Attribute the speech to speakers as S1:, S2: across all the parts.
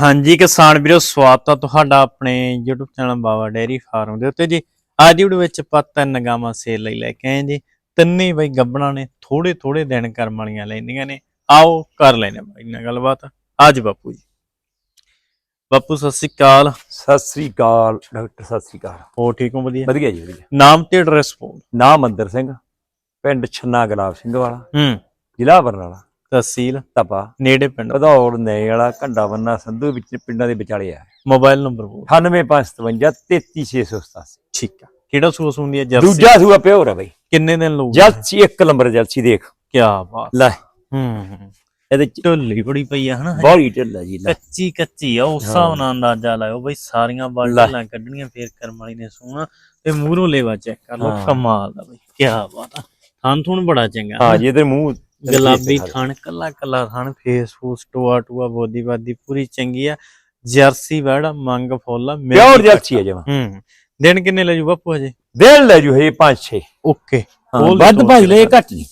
S1: ਹਾਂਜੀ ਕਿਸਾਨ ਵੀਰੋ ਸਵਾਗਤ ਆ ਤੁਹਾਡਾ ਆਪਣੇ YouTube channel Baba dairy farm ਦੇ ਉੱਤੇ ਜੀ। ਅੱਜ ਦੀ ਵੀਡੀਓ ਵਿੱਚ ਆਪਾਂ ਤਿੰਨ ਗਾਵਾਂ ਸੇਲ ਲਈ ਲੈ ਕੇ ਆਏ ਜੀ। ਤਿੰਨੇ ਬਈ ਗੱਬਣਾ ਨੇ ਥੋੜੇ ਥੋੜੇ ਦਿਨ ਕਰਮ ਵਾਲੀਆਂ ਲੈਂਦੀਆਂ ਨੇ। ਆਓ ਕਰ ਲੈਨੇ ਬਾਈ ਨਾਲ ਗੱਲਬਾਤ। ਅੱਜ ਬਾਪੂ ਜੀ। ਬਾਪੂ ਸਤਿ ਸ਼੍ਰੀ ਅਕਾਲ।
S2: ਸਤਿ ਸ੍ਰੀ ਅਕਾਲ ਡਾਕਟਰ ਸਤਿ ਸ੍ਰੀ ਅਕਾਲ।
S1: ਹੋ ਠੀਕ ਹੋ? ਵਧੀਆ।
S2: ਵਧੀਆ ਜੀ ਵਧੀਆ।
S1: ਨਾਮ ਤੇ ਐਡਰੈਸ ਬੋਲ।
S2: ਨਾਮ ਮੰਦਰ ਸਿੰਘ ਪਿੰਡ ਛੰਨਾ ਗੁਲਾਬ ਸਿੰਘ ਵਾਲਾ।
S1: ਹੂੰ।
S2: ਜ਼ਿਲ੍ਹਾ ਬਰਨਾਲਾ।
S1: ਤਹਿਸੀਲ
S2: ਤਪਾ
S1: ਨੇੜੇ ਪਿੰਡ
S2: ਵਧੌੜ ਨੇ ਵਾਲਾ ਘੰਡਾ ਬੰਨਾ ਸੰਧੂ ਵਿੱਚ ਪਿੰਡਾਂ ਦੇ ਵਿਚਾਲੇ ਆ।
S1: ਮੋਬਾਈਲ ਨੰਬਰ ਬੋਲ।
S2: 98557 33687
S1: ਠੀਕ ਆ। ਕਿਹੜਾ ਸੂਸ ਹੁੰਦੀ ਹੈ? ਜਰਸੀ।
S2: ਦੂਜਾ ਸੂਆ ਪਿਓਰ ਹੈ ਬਈ।
S1: ਕਿੰਨੇ ਦਿਨ ਲਊਗੀ?
S2: ਜਲਸੀ ਇੱਕ ਨੰਬਰ ਜਲਸੀ ਦੇਖ।
S1: ਕੀ ਬਾਤ।
S2: ਲੈ।
S1: ਹੂੰ
S2: ਇਹਦੇ
S1: ਢੋਲੀ ਬੜੀ ਪਈ ਆ ਹਨਾ?
S2: ਬੜੀ ਢਿੱਲਾ ਜੀ ਲੈ।
S1: ਕੱਚੀ ਕੱਚੀ ਆ ਉਸ ਹਿਸਾਬ ਨਾਲ ਅੰਦਾਜ਼ਾ ਲਾਇਓ ਬਈ ਸਾਰੀਆਂ
S2: ਲੈ।
S1: ਬਾਲਟਾਂ ਕੱਢਣੀਆਂ ਫੇਰ ਕਰਮ ਵਾਲੀ ਨੇ ਸੋਹਣਾ ਤੇ ਮੂਹਰੋਂ ਲੇਵਾ ਚੈੱਕ ਕਰ ਲਓ। ਕਮਾਲ ਦਾ ਬਈ। ਕੀ ਬਾਤ ਆ। ਥਣ ਥੁਣ ਬੜਾ ਚੰਗਾ।
S2: ਹਾਂ ਜੀ ਇਹਦੇ ਮੂੰਹ
S1: ਗੁਲਾਬੀ ਥਣ ਕੱਲਾ ਕੱਲਾ ਥਣ ਫੇਸ ਫੂਸ ਟੋਆ ਟੋਆ ਬੋਦੀ ਬਾਦੀ ਪੂਰੀ ਚੰਗੀ ਆ। ਜਰਸੀ ਵੜਾ ਮੰਗ ਫੁੱਲ
S2: ਪਿਓਰ
S1: ਆ।
S2: ਹੈ ਜਮਾ।
S1: ਹੂੰ ਦਿਨ ਕਿੰਨੇ ਲੈ ਜੂ ਬਾਪੂ ਹਜੇ?
S2: ਦੇਣ ਲੈ ਜੂ ਇਹ 5 6
S1: ਓਕੇ
S2: ਵੱਧ ਭਾਈ ਲੈ। ਘੱਟ ਨਹੀਂ।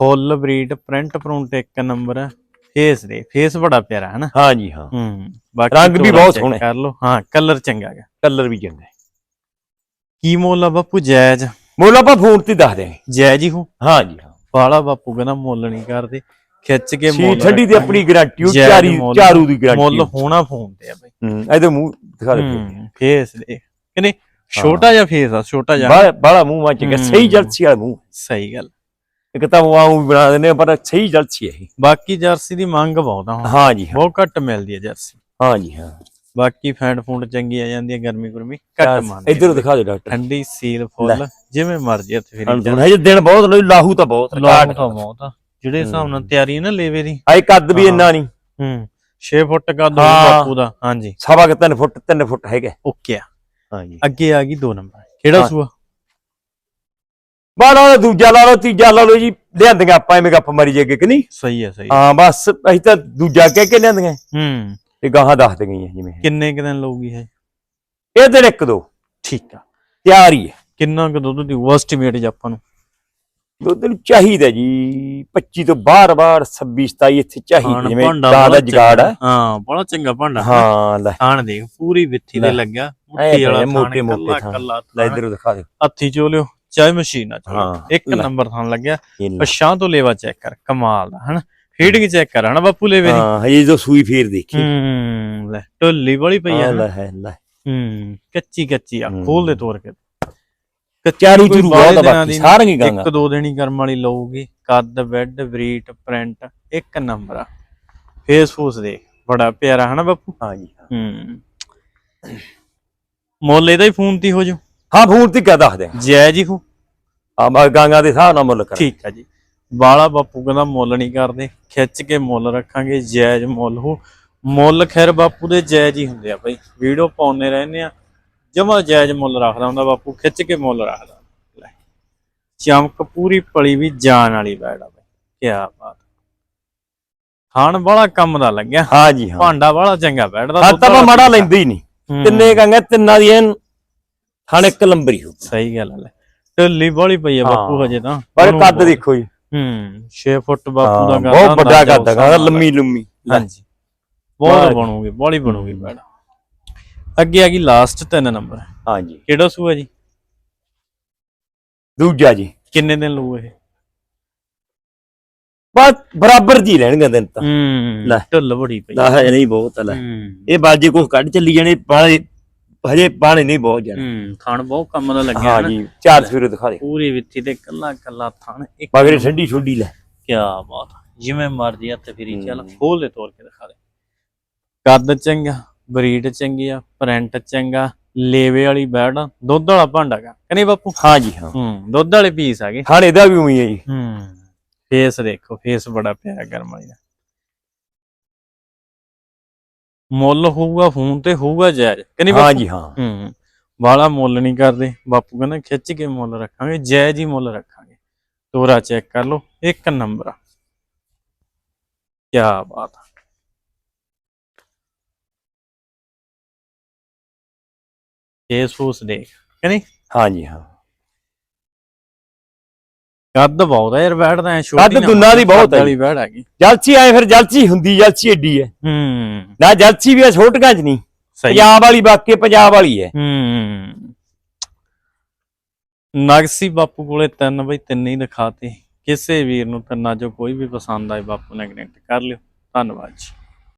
S1: ਫੁੱਲ ਬਰੀਡ ਪ੍ਰਿੰਟ ਪ੍ਰਿੰਟ ਇੱਕ ਨੰਬਰ ਆ। ਫੇਸ ਦੇ ਫੇਸ ਬੜਾ ਪਿਆਰਾ ਹੈ ਨਾ
S2: ਹਾਂ ਜੀ ਹਾਂ।
S1: ਹੂੰ ਬਾਕੀ
S2: ਰੰਗ ਵੀ ਬਹੁਤ ਸੋਹਣੇ।
S1: ਕਰ ਲਓ। ਹਾਂ ਕਲਰ ਚੰਗਾ ਗਾ
S2: ਕਲਰ ਵੀ ਚੰਗਾ ਹੈ।
S1: ਕੀ ਮੁੱਲ ਆ ਬਾਪੂ? ਜਾਇਜ਼
S2: ਮੁੱਲ ਆਪਾਂ ਫੋਨ ਤੇ ਦੱਸ ਦੇ
S1: ਜਾਇਜ਼ ਹੀ ਹੋ?
S2: ਹਾਂ ਜੀ
S1: ਵਾਲਾ ਬਾਪੂ ਕਹਿੰਦਾ ਮੁੱਲ ਨਹੀਂ ਕਰਦੇ ਖਿੱਚ ਕੇ ਮੁੱਲ
S2: ਠੰਡੀ ਦੀ। ਆਪਣੀ ਗਾਰੰਟੀ ਉਹ ਚਾਰੀ ਚਾਰੂ ਦੀ ਗਾਰੰਟੀ
S1: ਮੁੱਲ ਹੋਣਾ ਫੋਨ ਤੇ ਆ ਬਈ।
S2: ਇਹਦੇ ਮੂੰਹ ਦਿਖਾ ਦੇ
S1: ਫੇਸ ਦੇ। ਕਹਿੰਦੇ ਛੋਟਾ ਜਿਹਾ ਫੇਸ ਆ ਛੋਟਾ ਜਿਹਾ।
S2: ਬਾਲਾ ਬਾਲਾ ਮੂੰਹ ਮੱਚ ਗਿਆ। ਸਹੀ ਜਲਸੀ ਵਾਲਾ ਮੂੰਹ।
S1: ਸਹੀ ਗੱਲ।
S2: ਇੱਕ ਤਾਂ ਵਾਉਂ ਵੀ ਬਣਾ ਦਿੰਦੇ ਪਰ ਸਹੀ ਜਲਸੀ ਹੈ
S1: ਬਾਕੀ ਜਰਸੀ ਦੀ ਮੰਗ ਬਹੁਤ ਆ
S2: ਹਾਂ ਜੀ
S1: ਬਹੁਤ ਘੱਟ ਮਿਲਦੀ ਹੈ ਜਰਸੀ।
S2: ਹਾਂ ਜੀ ਹਾਂ।
S1: ਬਾਕੀ ਫੈਂਡ ਫੂਡ ਚੰਗੀ ਆ ਜਾਂਦੀ ਹੈ ਗਰਮੀ ਗੁਰਮੀ ਘੱਟ ਮੰਨਦੀ
S2: ਇਧਰ ਦਿਖਾ ਦਿਓ ਡਾਕਟਰ।
S1: ਠੰਡੀ ਸੀਲ ਫੁੱਲ ਜਿਵੇਂ ਮਰਜ਼ੀ ਹੱਥ ਫੇਰੀ
S2: ਹੁਣ ਹਜੇ ਦਿਨ ਬਹੁਤ ਲੋਈ ਲਾਹੂ ਤਾਂ ਬਹੁਤ
S1: ਲਾਗ ਤਾਂ ਬਹੁਤ ਆ। ਜਿਹੜੇ ਹਿਸਾਬ ਨਾਲ ਤਿਆਰੀ ਹੈ ਨਾ ਲੇਵੇ ਦੀ।
S2: ਆਏ ਕੱਦ ਵੀ। ਇੰਨਾ ਨਹੀਂ।
S1: ਹੂੰ 6 ਫੁੱਟ ਕੱਦ ਹੋਊ। ਬਾਪੂ ਦਾ ਹਾਂਜੀ।
S2: ਸਵਾ ਕਿ 3 ਫੁੱਟ 3 ਫੁੱਟ ਹੈਗਾ।
S1: ਓਕੇ ਆ।
S2: ਹਾਂ ਜੀ
S1: ਅੱਗੇ ਆ ਗਈ 2 ਨੰਬਰ। ਕਿਹੜਾ। ਸੂਆ?
S2: ਬਾਲਾ ਉਹ ਦੂਜਾ ਲਾ ਲਓ ਤੀਜਾ ਲਾ ਲਓ ਜੀ। ਲਿਆਂਦੀਆਂ ਆਪਾਂ ਐਵੇਂ ਗੱਪ ਮਾਰੀ ਜੇਗੇ ਕਿ ਨਹੀਂ?
S1: ਸਹੀ ਹੈ ਸਹੀ
S2: ਹਾਂ ਬਸ ਅਸੀਂ ਤਾਂ ਦੂਜਾ ਕਹਿ ਕੇ ਲਿਆਂਦੀਆਂ।
S1: ਹੂੰ।
S2: ਤੇ ਗਾਹਾਂ ਦੱਸ ਦਈਆਂ ਜਿਵੇਂ
S1: ਕਿੰਨੇ ਕੁ ਦਿਨ ਲਊਗੀ ਇਹ?
S2: ਇਹ ਦਿਨ ਇੱਕ ਦੋ।
S1: ਠੀਕ ਆ।
S2: ਤਿਆਰ ਹੀ ਹੈ।
S1: ਕਿੰਨਾ ਕੁ ਦੁੱਧ ਦੀ ਐਸਟੀਮੇਟ ਜੀ ਆਪਾਂ ਨੂੰ?
S2: ਦੁੱਧ ਨੂੰ ਚਾਹੀਦਾ ਜੀ 25 ਤੋਂ ਬਾਹਰ ਬਾਹਰ 26 27 ਇੱਥੇ ਚਾਹੀਦਾ ਜਿਵੇਂ ਦਾ
S1: ਬੜਾ
S2: ਜਗਾੜ ਹੈ।
S1: ਹਾਂ ਬੜਾ ਚੰਗਾ ਭਾਂਡਾ।
S2: ਹਾਂ ਲੈ।
S1: ਖਾਣ ਦੇਖ ਪੂਰੀ ਵਿੱਥੀ ਤੇ
S2: ਲੈ।
S1: ਮੁੱਠੀ ਵਾਲਾ
S2: ਮੋਟੇ
S1: ਮੋਟੇ
S2: ਥਾਣ।
S1: ਕੱਲਾ
S2: ਲੈ
S1: ਥਾਣ।
S2: ਇਧਰ ਦਿਖਾ ਦਿਓ।
S1: ਹੱਥੀ ਚੋਲਿਓ ਚਾਹੇ ਮਸ਼ੀਨ ਆ ਚੋਲਿਓ।
S2: ਹਾਂ,
S1: ਇੱਕ
S2: ਲੈ।
S1: ਨੰਬਰ ਥਾਂ ਲੱਗਿਆ।
S2: ਇਹ ਲੈ।
S1: ਪਛਾਂ ਤੋਂ ਲੇਵਾ ਚੈੱਕ ਕਰ ਕਮਾਲ ਦਾ ਹਨਾ? ਫੀਡਿੰਗ ਚੈੱਕ ਕਰ ਹਨਾ ਬਾਪੂ ਲੇਵੇ ਦੀ?
S2: ਹਾਂ ਹਜੇ ਜੋ ਸੂਈ ਫੇਰ ਦੇਖੀ।
S1: ਹੂੰ ਲੈ ਢੋਲੀ ਬੜੀ ਪਈ ਆ।
S2: ਲੈ ਹੈ ਲੈ।
S1: ਹੂੰ ਕੱਚੀ ਕੱਚੀ ਆ। ਖੋਲ ਦੇ ਤੋੜ ਕੇ।
S2: ਚਾਰੂ ਚੂਰੂ ਬਹੁਤ ਬਾਕੀ ਸਾਰੀਆਂ ਹੀ ਗਾਂਗਾ
S1: ਇੱਕ ਦੋ ਦਿਨ ਹੀ ਕਰਮ ਵਾਲੀ ਲਊਗੀ ਕੱਦ ਬੈੱਡ ਬਰੀਟ ਪ੍ਰਿੰਟ ਇੱਕ ਨੰਬਰ ਆ। ਫੇਸ ਫੂਸ ਦੇ ਬੜਾ ਪਿਆਰਾ ਹਨਾ ਬਾਪੂ?
S2: ਹਾਂ ਜੀ ਹਾਂ।
S1: ਮੁੱਲ ਇਹਦਾ ਹੀ ਫੋਨ ਤੇ ਹੀ ਜਾਊ?
S2: ਹਾਂ ਫੋਨ ਤੇ ਕਿਆ ਦੱਸ ਦੇ
S1: ਜਾਇਜ਼ ਹੀ ਹੋ?
S2: ਆ ਗਾਂਗਾ ਦੇ ਹਿਸਾਬ ਨਾਲ ਮੁੱਲ ਕਰ
S1: ਠੀਕ ਆ ਜੀ। ਬਾਲਾ ਬਾਪੂ ਕਹਿੰਦਾ ਮੁੱਲ ਨਹੀਂ ਕਰਦੇ ਖਿੱਚ ਕੇ ਮੁੱਲ ਰੱਖਾਂਗੇ ਜਾਇਜ਼ ਮੁੱਲ ਹੋ। ਮੁੱਲ ਖੈਰ ਬਾਪੂ ਦੇ ਜਾਇਜ਼ ਹੀ ਹੁੰਦੇ ਆ ਬਈ। ਵੀਡੀਓ ਪਾਉਣੇ ਰਹਿੰਦੇ ਆ ਜਮਾ ਜਾਇਜ਼ ਮੁੱਲ ਰੱਖਦਾ ਹੁੰਦਾ ਬਾਪੂ ਖਿੱਚ ਕੇ ਮੁੱਲ ਰੱਖਦਾ ਲੈ ਚਮਕ ਪੂਰੀ ਪਲੀ ਵੀ ਜਾਨ ਵਾਲੀ ਬੈੜ ਬਈ। ਕੀ ਬਾਤ। ਖਾਣ ਵਾਲਾ ਕੰਮ ਦਾ ਲੱਗਿਆ।
S2: ਹਾਂ ਜੀ ਹਾਂ।
S1: ਭਾਂਡਾ ਵਾਲਾ ਚੰਗਾ ਬੈਠਦਾ
S2: ਹਾਂ ਤਾਂ ਆਪਾਂ ਮਾੜਾ ਲੈਂਦੇ ਹੀ ਨਹੀਂ। ਤਿੰਨੇ ਗਾਂਗਾ ਤਿੰਨਾਂ ਦੀਆਂ ਥਣ ਇੱਕ ਲੰਬਰੀ ਹੋ
S1: ਸਹੀ ਗੱਲ ਲੈ। ਢਿੱਲੀ ਬੋਲੀ ਪਈ ਆ ਬਾਪੂ
S2: ਹਾਂ।
S1: ਹਜੇ ਤਾਂ।
S2: ਪਰ ਕੱਦ ਦੇਖੋ ਜੀ।
S1: ਹੂੰ 6 ਫੁੱਟ ਬਾਪੂ ਦਾ
S2: ਹਾਂ, ਬਹੁਤ ਵੱਡਾ ਕੱਦ ਹੈਗਾ ਲੰਮੀ ਲੰਮੀ
S1: ਹਾਂਜੀ। ਬਹੁਤ। ਬਣੂਗੀ ਬੋਲੀ ਬਣੂਗੀ ਬੈੜ ਅੱਗੇ ਆ ਗਈ ਲਾਸਟ ਤਿੰਨ ਨੰਬਰ।
S2: ਹਾਂ ਜੀ
S1: ਕਿਹੜਾ ਸੂਆ ਜੀ?
S2: ਦੂਜਾ ਜੀ।
S1: ਕਿੰਨੇ ਦਿਨ ਲਊ ਇਹ?
S2: ਬਸ ਬਰਾਬਰ ਜੀ ਲੈਣਗੇ ਦਿਨ ਤਾਂ।
S1: ਹੂੰ
S2: ਲੈ।
S1: ਢਿੱਲ ਬੜੀ ਪਈ।
S2: ਨਾ ਹੈ ਨਹੀਂ ਬਹੁਤ ਆ ਲੈ।
S1: ਹੂੰ।
S2: ਇਹ ਬਾਜੀ ਕੁਛ ਕੱਢ ਚੱਲੀ ਜਾਣੇ ਬਾਲੇ ਹਜੇ ਬਾਣੇ ਨਹੀਂ ਬਹੁਤ ਜਾਣੇ।
S1: ਹੂੰ ਖਾਣ ਬਹੁਤ ਕੰਮ ਦਾ ਲੱਗਿਆ
S2: ਹਾਂ
S1: ਨਾ।
S2: ਜੀ ਚਾਰ ਸਵੇਰੇ ਦਿਖਾ ਦੇ।
S1: ਪੂਰੀ ਵਿੱਥੀ ਤੇ ਕੱਲਾ ਕੱਲਾ ਥਣ ਇੱਕ
S2: ਮਗਰੇ ਠੰਡੀ ਛੁੱਡੀ ਲੈ।
S1: ਕੀ ਬਾਤ ਜਿਵੇਂ ਮਰਜ਼ੀ ਹੱਥ ਫੇਰੀ ਚੱਲ। ਖੋਲ ਦੇ ਤੋੜ ਕੇ ਦਿਖਾ ਦੇ। ਕੱਦ ਚੰਗਾ ਬਰੀਡ ਚੰਗੀ ਆ ਪ੍ਰਿੰਟ ਚੰਗਾ ਲੇਵੇ ਵਾਲੀ ਬੈੜ ਦੁੱਧ ਵਾਲਾ ਭਾਂਡਾ ਗਾ ਕਨੇ ਬਾਪੂ?
S2: ਹਾਂ ਜੀ ਹਾਂ।
S1: ਹੂੰ ਦੁੱਧ ਵਾਲੇ ਪੀਸ ਆ ਗਏ
S2: ਹਾਂ ਇਹਦਾ ਵੀ ਉਮੀ ਹੈ ਜੀ।
S1: ਹੂੰ ਫੇਸ ਦੇਖੋ ਫੇਸ ਬੜਾ ਪਿਆਰਾ ਗਰਮ ਵਾਲੀ ਦਾ। ਮੁੱਲ ਹੋਊਗਾ ਫੋਨ ਤੇ ਹੋਊਗਾ ਜਾਇਜ਼। ਕਨੇ
S2: ਹਾਂ
S1: ਬਾਪੂ?
S2: ਜੀ ਹਾਂ।
S1: ਹੂੰ ਵਾਲਾ ਮੁੱਲ ਨਹੀਂ ਕਰਦੇ। ਬਾਪੂ ਕਹਿੰਦਾ ਖਿੱਚ ਕੇ ਮੁੱਲ ਰੱਖਾਂਗੇ ਜਾਇਜ਼ ਹੀ ਮੁੱਲ ਰੱਖਾਂਗੇ। ਤੋਰਾ ਚੈੱਕ ਕਰ ਲਓ ਇੱਕ ਨੰਬਰ ਆ। ਕੀ ਬਾਤ ਆ। ਫੇਸ ਫੂਸ ਦੇਖ। ਕਨੇ
S2: ਹਾਂ ਜੀ ਹਾਂ।
S1: ਕੱਦ ਬਹੁਤ ਹੈ ਯਾਰ ਬੈਠਦਾ ਐ ਛੋਟੀ
S2: ਕੱਦ
S1: ਨਾ
S2: ਦੁਨਾ ਦੀ ਬਹੁਤ ਹੈ
S1: ਵਾਲੀ ਬੈੜ ਹੈਗੀ।
S2: ਜਲਸੀ ਆਏ ਫਿਰ ਜਲਸੀ ਹੁੰਦੀ ਜਲਸੀ ਏਡੀ ਹੈ
S1: ਹੂੰ।
S2: ਨਾ ਜਲਸੀ ਵੀ ਛੋਟੀਆਂ ਚ ਨਹੀਂ ਪੰਜਾਬ ਵਾਲੀ ਬਾਕੀ ਪੰਜਾਬ ਵਾਲੀ ਹੈ
S1: ਹੂੰ। ਨਗਸੀ ਬਾਪੂ ਕੋਲੇ ਤਿੰਨ ਬਈ ਤਿੰਨ ਹੀ ਦਿਖਾਤੇ। ਕਿਸੇ ਵੀਰ ਨੂੰ ਤਿੰਨਾਂ ਚੋਂ ਕੋਈ ਵੀ ਪਸੰਦ ਆਏ ਬਾਪੂ ਨਾਲ ਕਨੈਕਟ ਕਰ ਲਿਓ। ਧੰਨਵਾਦ ਜੀ।